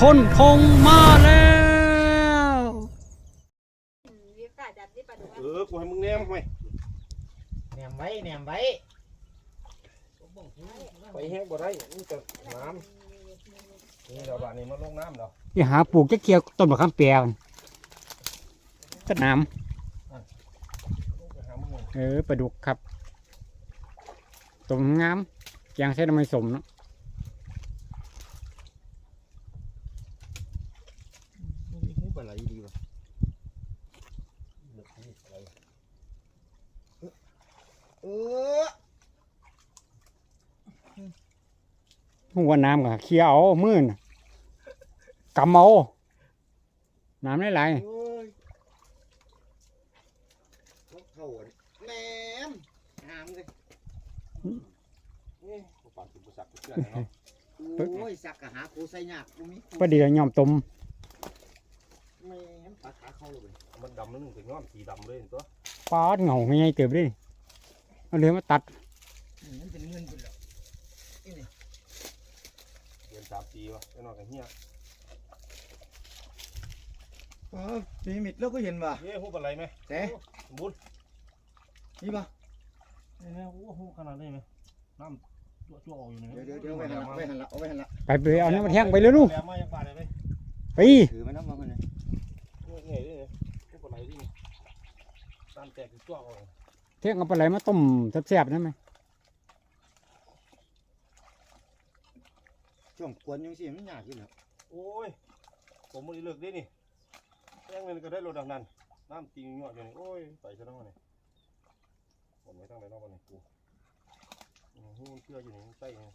คนคงมาแล้ววิกาจัดที่ปลาดุกเออกูให้มึงแนมไหมแหนมไว้แหนมไว้ไปแห้งบ่ได้นี่จะน้ำนี่เราบ้านนี้มาลงน้ำเราที่หาปลูกจะเคียวต้นมะขามเปียมันต้นน้ลงไปหามึงำเออปลาดุกครับต้มงามแกงใส่น้ำมันสมเนาะ นี่ปลาไหลดีว่ะ เลือกที่อะไร เออ หัวน้ำกับเคี่ยวเอามือน่ะกำเอาน้ำไหลายโอ้ยนกเข่าอะแหนมงามเลยนี่กูปากกูสักกูเชื่อเนาะโอ้ยสักกะหาครูใส่ยากกูมีครูๆประเดี๋ยวยอมต้มแหนมปลาขาเข้าเลยมันดำมันนึงถึงย้อมสีดำเลยตัวปอดเหงาไม่ไงเติบเลยเอาเรือมาตัด มันเป็นเงินไปแล้วเดือน สามปีวะไอ้นอกกันเฮียเออปีมิดแล้วก็เห็นว่ะเฮ้ยหูปอะไรไหมแต่บุญนี่ป่ะเฮ้ยโอ้โหขนาดนี้ไหมน้ำตัวชั่วออกอยู่นี่เดี๋ยวเดี๋ยวเดี๋ยวไว้หันละไว้หันละเอาไว้หันละไปไปเอาน้ำมาแท่งไปเลยลูกแหลมมาจากบ้านเลยไหมไปถือมันน้ำมาคนนี้นี่ไงนี่หูปอะไรที่ตามแตกชั่วออกแท่งเอาปลาไหลมาต้มแซ่บๆนั่นไหม ช่วงกวนยังสิมันยากอยู่แล้วโอ้ย ผมมันเลิกได้นี่แจ้งเงินก็ได้รถดังนั้น น้ำตีงอดอยู่นี่ โอ้ยไปซะแล้วนี่ผมไม่ตั้งเลยนอกวันนี้กูอือหูเชื่ออยู่นี่ใต้นี่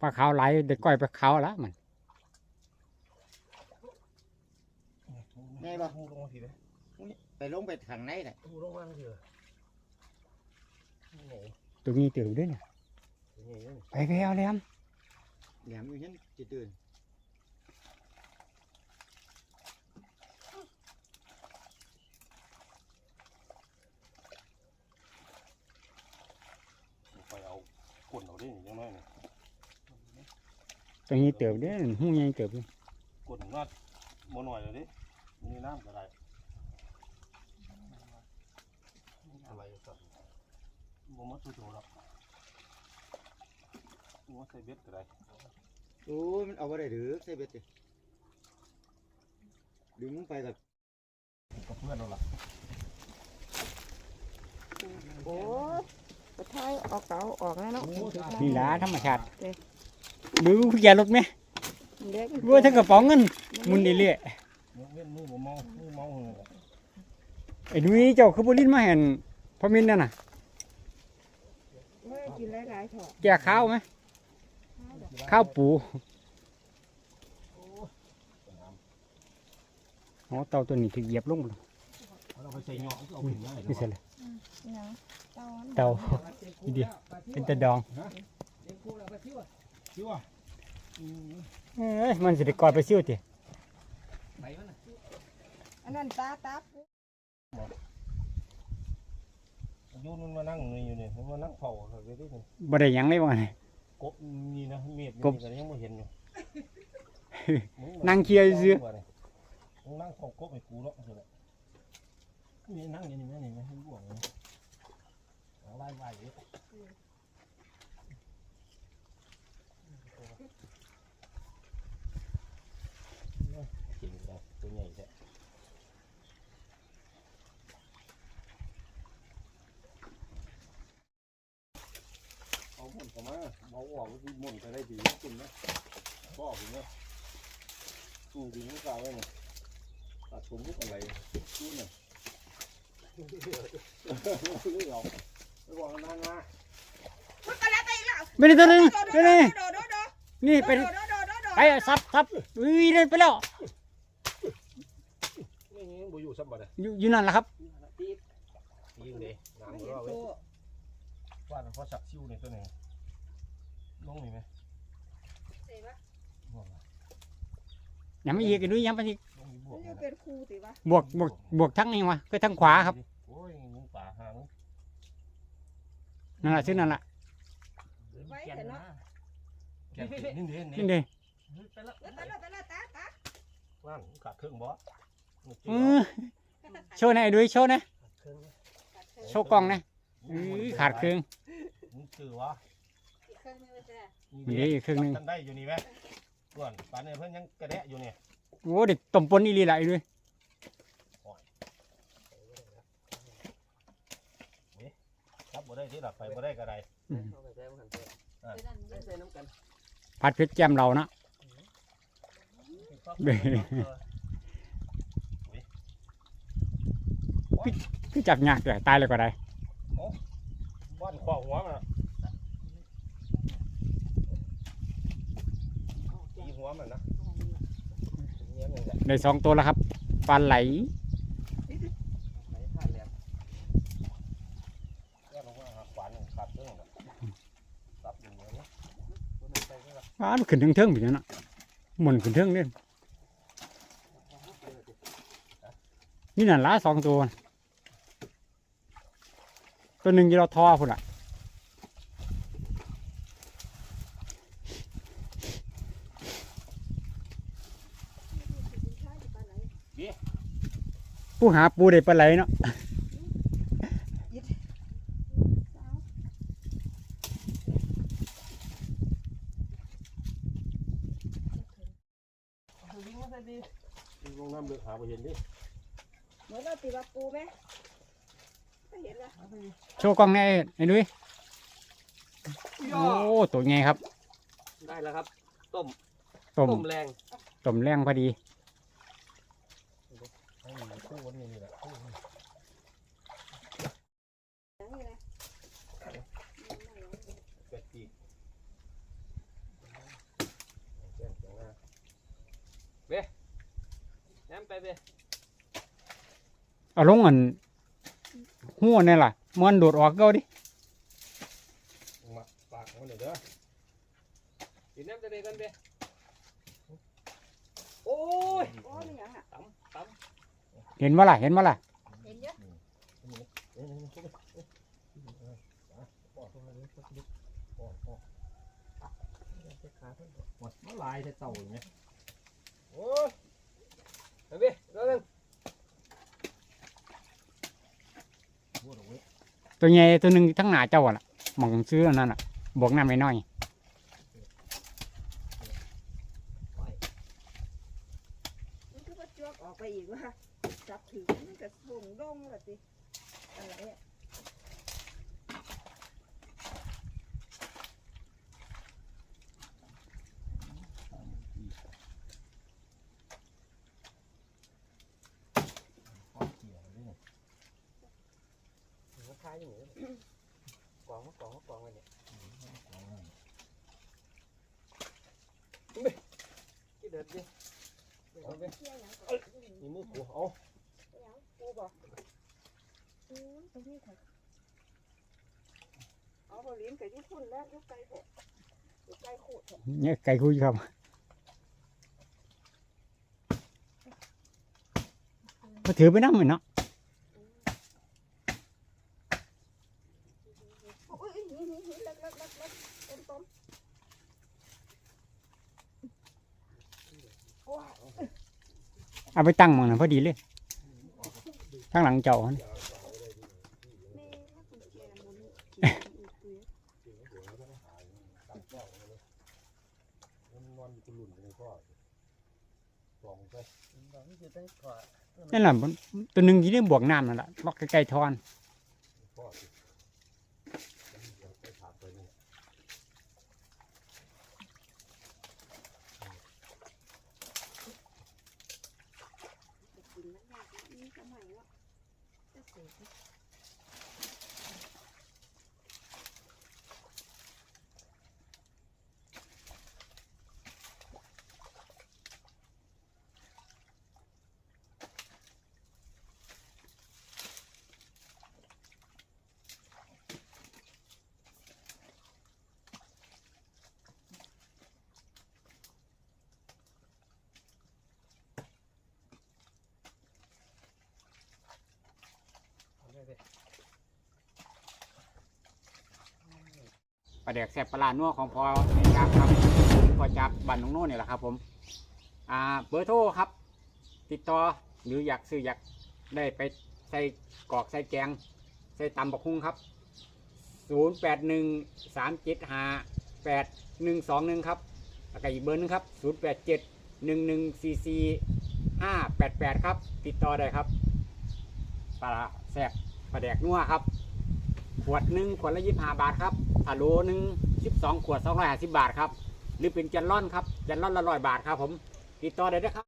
ปลาขาวไหลเด็กก้อยปลาขาวละมันไงป่ะหูลงมาทีเลยไปลงไปทางไหนน่ะหูลงมาทีเลย นี่ไงตัวนี้เติบด้วยเนี่ยนี่ไงนี่ไปไปเอาเลยครับแหลมอยู่นั่นจะเดินไปเอาก้นเอาได้นี่ยังน้อยนี่ตัวนี้เติบด้วยหูใหญ่เติบด้วยก้นนัดโมหน่อยเลยดิมีน้ำก็ได้อะไรสัตว์โมมัดสุดโหดหรอกโมใส่เบ็ดก็ได้โอ้ยมันเอาไปได้หรือใส่เบ็ดดิดึงลงไปกับกับเพื่อนเราล่ะโอ้กระทายออกเก่าออกแล้วเนาะนี่ละธรรมชาติดูอย่ารถไหมเด็กรู้ทั้งกระป๋องเงินมุนเรื่อยมือเว้นมือบ่เมามือเมาเหรอๆไอ้นุ้ยเจ้าคือบุรินมาเห็นพ่อมินนั่นน่ะเมื่อ กินหลายๆเถอะแก่ข้าวไหมข้าวปูอ๋อเต่าตัวนี้ถึงเหยียบลงหมดเราไปใส่หยอกเอาไปได้นี่เสร็จเลยยังเต้าเต่าดีดีเป็นตะดองชิวอะเอ้ยมันสิได้กอดไปซิ่วติอันนั้นตาตา ยูนมันมานั่งนี่อยู่นี่มันมานั่งเผาเขาไปดินี่บ่ได้หยังเลยว่าไงกบนี่นะเมียดกบ นี่ก็ยังไม่เห็นอยู่นั่งเคลียร์ซื่อมึงนั่งเผากบให้กูเนาะสิละนี่นั่งอยู่นี่แม่นี่แม่ให้บ่วงนี่เอาไล่ไล่อยู่กินได้ตัวใหญ่แท้ เอาหมุนเข้ามา เอาออกก็คือหมุนไปได้ดีกินนะก็ออกอย่างเงี้ยตู้ดีไม่กล้าไว้เนี่ยตัดผมพวกอะไรตู้เนี่ยเลือกออกไปบอกนานมาๆไม่ได้ตัวนึงไปเลยโดโดโดนี่เป็นโดโดโดโดโดไปซับซับอุ้ยเดินไปแล้วไม่งั้นบ่อยู่สับบัดเลยอยู่อยู่นั่นแหละครับยิงเลยน้ำก็เอาไว้ฟาดเพราะสักซิวในตัวนี้ ลงนี่ไหมยังไม่อีกอีกด้วยยังไม่อีกลงนี่บวมักนนี่จะนะเป็นครูสิวะบวกบวกบวกทั้งนี้วะคือทั้งขวาครับโอ้ยมึงป่าหามึงนั่นแหละชื่อนั่นแหละไว้เถอะเนาะแก่นี่นี่นี่นี่ดิไปแล้วแล้วไปแล้วไปแล้วตาตานั่นขาดเครื่องบ่เออโชว์หน่อยดูโชว์หนะโชว์กล้องหนะอื้อขาดเครื่องมึงจือวะอีก เครื่องนึงเลยจ้ะมีอีกเครื่องหนึงกันได้อยู่นี่ไหมส่วนป่านนี้เพิ่นยังกระแดะอยู่นี่โอ้เด็กต้มปนอีหลีไหลด้วยครับบ่ได้ที่หลับไปบ่ได้กระไรอืมไปนั่นเยอะผัดเพชรแจ่มเราเนาะเบ้พี่จับยากเลยตายเลยก็ได้บ้านขวาหัวมันตีหั วมันนะเงี้ยมันจะได้สองตัวแล้วครับปลาไหลไหลผ่านแล้วแยกลงมาหาขวานขาดเครื่องรับอยู่เนี้ยตัวนึงไปก็ละปลามันขึ้นเทิงๆแบบนี้เนาะหมุนขึ้นเทิงเนี่ยนี่นั่นละสองตัว ตัวหนึ่งอยี่เราทอพุ่นอะ ผู้หาปูได้ปลาไหลเนาะลงน้ำเลือกหาไปเห็นดิเหมือนเราตีว่าปูไหมไม่เห็นละโชว์กล้องแน่ไอ้นุ้ยโอ้ตัวไงครับ ได้แล้วครับ ต้มต้มต้มแรงต้มแรงพอดีให้ คู่วันนี้นี่แหละคู่นี้อย่างนี้นะเป็ดปีกแจ้งเสียงหน้าน้ำไปเบเอาลงอันหัวนี่ล่ะมันโดดออกเก็ดิมาปากมันเลยเด้อกินน้ำจะได้กันเบโอ้ยโอ้นี่ยังอะตำต เห็นมาล่ะ เห็นมาล่ะ เห็นเยอะเอ้ยนี่คู่ไปเอ้ยเอ้ยปอดตรงนี้สักนิดปอดปอดปอดมันลายจะเต่าอย่างเงี้ยโอ้ยไปเบเร็วเร็วพูดเอาไว้ตัวใหญ่ตัวหนึ่งทั้งหนาเจ้าอะล่ะหมองซื้ออันนั่นอะ บวกน้ำไม่น้อยนคือว่าจวกออกไปอีกว่าจับถือมันก็ส่งดงละสิอะไรอะ ปอดเกี่ยวเลย หัวท้าย อย่างนี้กองมากองมากองไว้เนี่ยที่เด็ดดิเอาเบเที่ยงยังก็นี่มือกูเอายังปูบอกอืมตรงนี้ค่ะเอาบอลิ้นกับยุคุณแล้วยุไก่เถอะยุไก่ขูดเถอะเนี่ยไก่คุยครับก็ถือไปน้ำเหมือนเนาะ อุ้ยหินหินหินเล็กเล็กเล็กเล็กต้มต้มโอ้ย เอาไปตั้งมองนั้นพอดีเลยข้างหลังเจ้าหั่นแม่ถ้าคุณเชียร์มันเชียร์อีกคือมันนอนอยู่ตะลุ่นไปในพ่อสองไปนี่คือตั้งขวานั่นแหละตัวหนึ่งที่ได้บวกน้ำนั่นแหละล็อกใกล้ๆทอน พ่อสิเดี๋ยวไปถามไปนี่ กินมันยากนะนี่สมัยว่า จะเสียประเดกแซ่บปลาร้านัวของพอจักครับพอจักบันนงโน่เนี่ยแหละครับ ผมอ่าเบอร์โทรครับ ติดต่อหรืออยากซื้ออยากได้ไปใส่กอกใส่แกง ใส่ตำบักคุ้งครับ 0 8 1 3 7 5 8 1 2 1 ครับแล้วก็อีกเบอร์หนึงครับ 0 8 7 1 1 4 4 5 8 8 ครับ ติดต่อได้ครับปลาแซ่บปลาแดกนัวครับ ขวดหนึ่งขวดละยี่สิบห้าบาทครับ ถ้าโลหนึ่งสิบสองขวดสองร้อยห้าสิบบาทครับ หรือเป็นจันล่อนครับจันล่อนละร้อยบาทครับผม ติดต่อได้เลยครับ